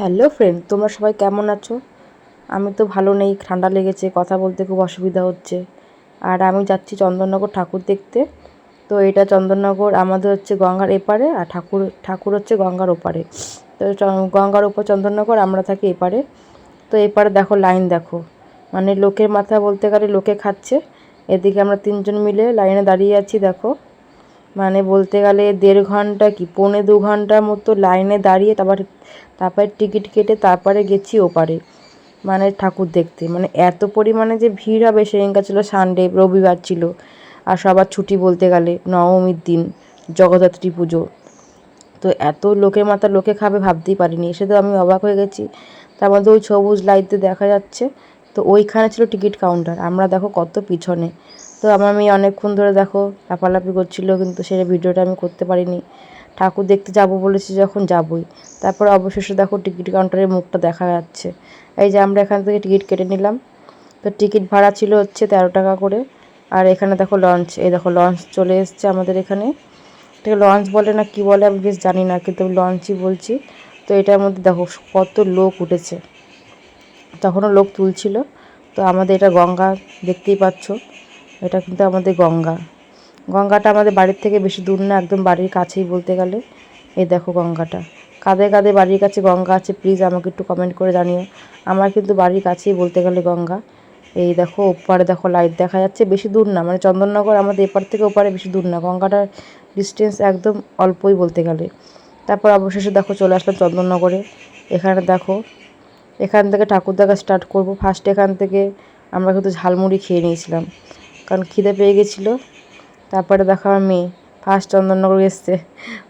Hello friend তোমরা সবাই কেমন আছো? আমি তো ভালো নেই, ঠান্ডা লেগেছে, কথা বলতে খুব অসুবিধা হচ্ছে। আর আমি যাচ্ছি চন্দননগর ঠাকুর দেখতে। তো এটা চন্দননগর, আমাদের হচ্ছে গঙ্গার এপারে, আর ঠাকুর ঠাকুর হচ্ছে গঙ্গার ওপারে। তো গঙ্গার ওপর চন্দননগর, আমরা থাকি এপারে। তো এপারে দেখো, লাইন দেখো। মানে লোকের মাথা বলতে গেলে লোকে খাচ্ছে। এদিকে আমরা তিনজন মিলে লাইনে দাঁড়িয়ে আছি, দেখো। মানে বলতে গেলে দেড় ঘণ্টা কি, পৌনে দু ঘণ্টার মতো লাইনে দাঁড়িয়ে তারপর, তারপরে টিকিট কেটে তারপরে গেছি ওপারে মানে ঠাকুর দেখতে। মানে এত পরিমাণে যে ভিড় হবে সেদিনকার ছিল সানডে রবিবার ছিল। আর সবার ছুটি বলতে গেলে নবমীর দিন, জগদ্ধাত্রী পুজো। তো এত লোকের মাথা লোকে খাবে ভাবতেই পারিনি। এসে তো আমি অবাক হয়ে গেছি। তার মধ্যে ওই সবুজ লাইটতে দেখা যাচ্ছে। তো ওইখানে ছিল টিকিট কাউন্টার আমরা দেখো কত পিছনে। তো আমার মেয়ে অনেকক্ষণ ধরে দেখো লাফালাফি করছিল, কিন্তু সেটা ভিডিওটা আমি করতে পারিনি। ঠাকুর দেখতে যাব বলেছি যখন যাবই। তারপর অবশেষে দেখো টিকিট কাউন্টারের মুখটা দেখা যাচ্ছে। এই যে আমরা এখান থেকে টিকিট কেটে নিলাম। তো টিকিট ভাড়া ছিল হচ্ছে তেরো টাকা করে। আর এখানে দেখো লঞ্চ, এই দেখো লঞ্চ চলে এসছে আমাদের এখানে। এটাকে লঞ্চ বলে না কি বলে আমি বেশ জানি না, কিন্তু আমি লঞ্চই বলছি। তো এটার মধ্যে দেখো কত লোক উঠেছে। তখনও লোক তুলছিল। তো আমাদের এটা গঙ্গা, দেখতেই পাচ্ছ। এটা কিন্তু আমাদের গঙ্গা। গঙ্গাটা আমাদের বাড়ির থেকে বেশি দূর না, একদম বাড়ির কাছেই বলতে গেলে। এই দেখো গঙ্গাটা। কাদের কাদের বাড়ির কাছে গঙ্গা আছে প্লিজ আমাকে একটু কমেন্ট করে জানিও। আমার কিন্তু বাড়ির কাছেই বলতে গেলে গঙ্গা। এই দেখো, ওপারে দেখো লাইট দেখা যাচ্ছে, বেশি দূর না। মানে চন্দননগর আমাদের এপার থেকে ওপারে বেশি দূর না। গঙ্গাটার ডিস্টেন্স একদম অল্পই বলতে গেলে। তারপর অবশেষে দেখো চলে আসলাম চন্দননগরে। এখানে দেখো, এখান থেকে ঠাকুর দেখা স্টার্ট করব। ফার্স্ট এখান থেকে আমরা কিন্তু ঝালমুড়ি খেয়ে নিয়েছিলাম। কারণ খিদে পেয়ে গেছিল। তারপরে দেখো আমার মেয়ে ফার্স্ট চন্দননগর এসছে।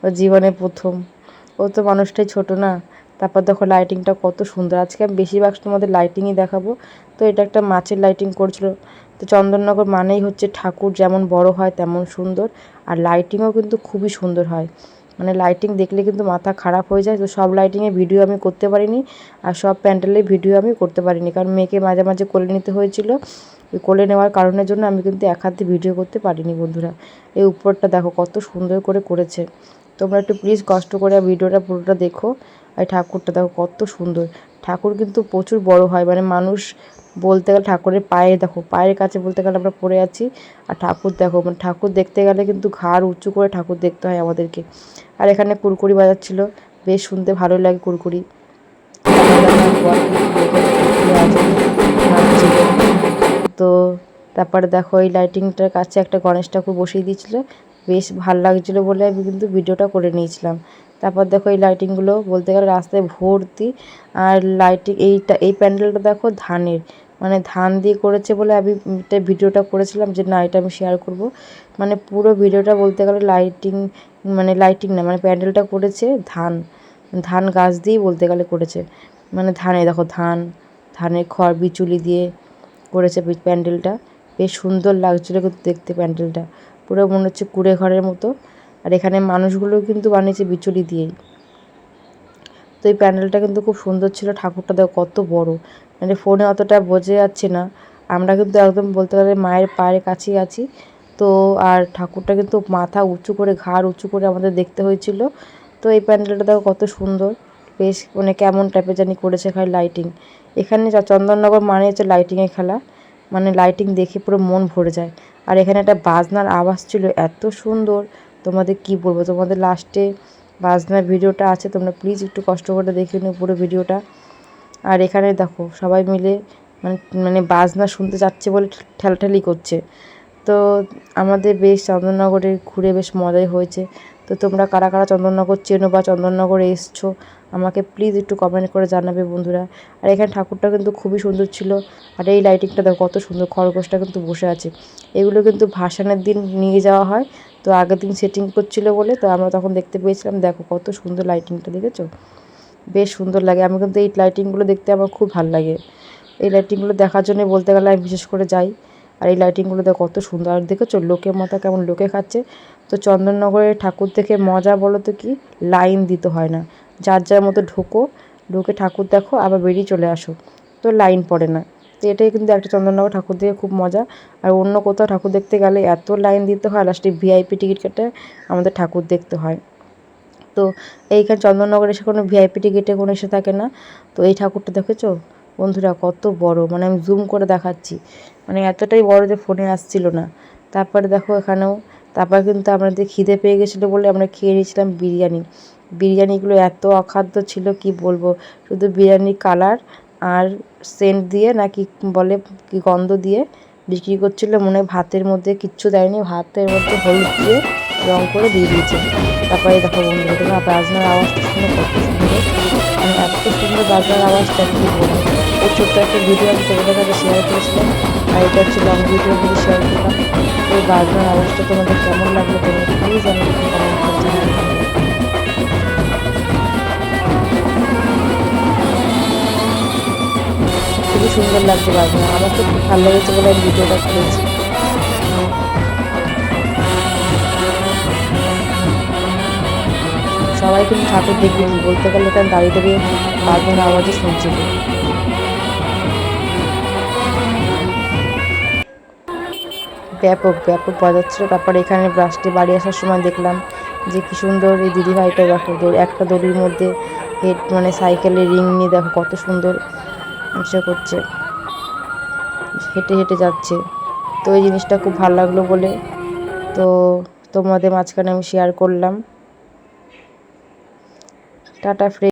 ও জীবনে প্রথম। ও তো মানুষটাই ছোট না। তারপর দেখো লাইটিংটা কত সুন্দর। আজকে আমি বেশিরভাগ তোমাদের লাইটিংই দেখাবো। তো এটা একটা মাছের লাইটিং করছিল। তো চন্দননগর মানেই হচ্ছে ঠাকুর যেমন বড় হয় তেমন সুন্দর। আর লাইটিংও কিন্তু খুবই সুন্দর হয়। মানে লাইটিং দেখলে কিন্তু মাথা খারাপ হয়ে যায়। তো সব লাইটিংয়ে ভিডিও আমি করতে পারিনি। আর সব প্যান্ডেলের ভিডিও আমি করতে পারিনি। কারণ মেয়েকে মাঝে মাঝে কোলে নিতে হয়েছিল। কোলে নেওয়ার কারণের জন্য আমি কিন্তু এক হাতে ভিডিও করতে পারিনি, বন্ধুরা। এই উপরটা দেখো, কত সুন্দর করে করেছে। তোমরা একটু প্লিজ কষ্ট করে ভিডিওটা পুরোটা দেখো। আর ঠাকুরটা দেখো, কত সুন্দর। ঠাকুর কিন্তু প্রচুর বড় হয় মানে মানুষ বলতে গেলে ঠাকুরের পায়ে, দেখো, পায়ের কাছে বলতে গেলে আমরা পড়ে আছি। আর ঠাকুর দেখো মানে ঠাকুর দেখতে গেলে কিন্তু ঘাড় উঁচু করে ঠাকুর দেখতে হয় আমাদেরকে। আর এখানে কুরকুরি বাজাচ্ছিল, বেশ শুনতে ভালো লাগে কুরকুরি। তো তারপরে দেখো এই লাইটিংটার কাছে একটা গণেশ ঠাকুর বসিয়ে দিয়েছিল। বেশ ভালো লাগছিল বলে আমি কিন্তু ভিডিওটা করে নিয়েছিলাম। তারপর দেখো এই লাইটিংগুলো বলতে গেলে রাস্তায় ভর্তি। আর লাইটিং এইটা, এই প্যান্ডেলটা দেখো ধানের। মানে ধান দিয়ে করেছে বলে আমি এটা ভিডিওটা করেছিলাম যে না, এটা আমি শেয়ার করব। মানে পুরো ভিডিওটা বলতে গেলে লাইটিং মানে লাইটিং না মানে প্যান্ডেলটা করেছে ধান। ধান গাছ দিয়েই বলতে গেলে করেছে। মানে ধানে দেখো ধান, ধানের খড়, বিচুলি দিয়ে। করেছে প্যান্ডেলটা বেশ সুন্দর লাগছিল কিন্তু দেখতে প্যান্ডেলটা পুরো মনে হচ্ছে কুড়ে ঘরের মতো। আর এখানে মানুষগুলো কিন্তু বানিয়েছে বিচুলি দিয়েই। তো এই প্যান্ডেলটা কিন্তু খুব সুন্দর ছিল। ঠাকুরটা দেখো কত বড়। মানে ফোনে অতটা বোঝা যাচ্ছে না। আমরা কিন্তু একদম বলতে গেলে মায়ের পায়ের কাছেই আছি। তো আর ঠাকুরটা কিন্তু মাথা উঁচু করে, ঘাড় উঁচু করে আমাদের দেখতে হয়েছিল। তো এই প্যান্ডেলটা দেখো কত সুন্দর। বেশ মানে কেমন টাইপের জানি করেছে এখানে লাইটিং এখানে যা চন্দননগর মানে হচ্ছে লাইটিংয়ের খেলা। মানে লাইটিং দেখে পুরো মন ভরে যায়। আর এখানে একটা বাজনার আওয়াজ ছিল, এত সুন্দর। তোমাদের কি বলব? তোমাদের লাস্টে বাজনার ভিডিওটা আছে, তোমরা প্লিজ একটু কষ্ট করে দেখে নিও পুরো ভিডিওটা। আর এখানে দেখো, সবাই মিলে মানে মানে বাজনা শুনতে যাচ্ছে বলে ঠেলাঠেলি করছে। তো আমাদের বেশ চন্দননগরে ঘুরে বেশ মজাই হয়েছে। তো তোমরা কারা কারা চন্দননগর চেনো বা চন্দননগরে এসছো? আমাকে প্লিজ একটু কমেন্ট করে জানাবে বন্ধুরা। আর এখানে ঠাকুরটা কিন্তু খুবই সুন্দর ছিল। আর এই লাইটিংটা দেখো কত সুন্দর, খরগোশটা কিন্তু বসে আছে। এগুলো কিন্তু ভাসানের দিন নিয়ে যাওয়া হয়। তো আগের দিন সেটিং করছিল বলে, তো আমরা তখন দেখতে পেয়েছিলাম, দেখো কত সুন্দর লাইটিংটা দেখেছ? বেশ সুন্দর লাগে। আমি কিন্তু এই লাইটিংগুলো দেখতে আমার খুব ভালো লাগে। এই লাইটিংগুলো দেখার জন্য বলতে গেলে আমি বিশেষ করে যাই। আর এই লাইটিংগুলো দেখো কত সুন্দর। আর দেখেছ লোকের মাথা কেমন লোকে খাচ্ছে। তো চন্দননগরের ঠাকুর থেকে মজা বলো তো কি? লাইন দিতে হয় না। যার যার মতো ঢোকো, ঢুকে ঠাকুর দেখো, আবার বেরিয়ে চলে আসো। তো লাইন পড়ে না। তো এটাই কিন্তু একটা চন্দননগর ঠাকুর দেখে খুব মজা। আর অন্য কোথাও ঠাকুর দেখতে গেলে এত লাইন দিতে হয় লাস্টে ভিআইপি টিকিট কেটে আমাদের ঠাকুর দেখতে হয়। তো এইখানে চন্দননগরে এসে কোনো ভিআইপি টিকিটে কোনো এসে থাকে না। তো এই ঠাকুরটা দেখেছ? বন্ধুরা, কত বড়। মানে আমি জুম করে দেখাচ্ছি। মানে এতটাই বড় যে ফোনে আসছিল না। তারপরে দেখো এখানেও, তারপর কিন্তু আমাদের খিদে পেয়ে গেছিল বলে আমরা খেয়ে নিয়েছিলাম বিরিয়ানি। বিরিয়ানিগুলো এত অখাদ্য ছিল, কি বলব? শুধু বিরিয়ানির কালার আর সেন্ট দিয়ে নাকি বলে কি গন্ধ দিয়ে বিক্রি করছিল, মনে ভাতের মধ্যে, কিচ্ছু দেয়নি, ভাতের মধ্যে হলুদ দিয়ে রং করে দিয়ে দিয়েছে। তারপরে দেখো বন্ধুরা, দেখো বাজনার আওয়াজটা শুনে কত সুন্দর। মানে এত সুন্দর বাজনার আওয়াজটা কি বলব এই ছোট্ট একটা ভিডিও আমি তোমাদের কাছে শেয়ার করেছিলাম, আর এটা হচ্ছে লং ভিডিও শেয়ার করলাম। এই বাজনার আওয়াজটা তোমাদের কেমন লাগল তোমরা প্লিজ আমাকে সুন্দর লাগছে বাজনা আমার তো খুব ভালো লেগেছে বলে আমি ভিডিওটা করেছি। সবাই কিন্তু ঠাকুর দেখবে বলতে গেলে তার দাঁড়িয়ে দাঁড়িয়ে বাজনার আওয়াজই শুনছিল ব্যাপক ব্যাপক বাজাচ্ছিল। তারপরে এখানে ব্রাশটি বাড়ি আসার সময় দেখলাম যে কি সুন্দর এই দিদিভাইটা, দেখো একটা দড়ির মধ্যে হেড মানে সাইকেলের রিং নিয়ে দেখো কত সুন্দর। ইসে করছে। হেঁটে হেঁটে যাচ্ছে। তো এই জিনিসটা খুব ভালো লাগল বলে তো তোমাদের মাঝখানে আমি শেয়ার করলাম। Tata friend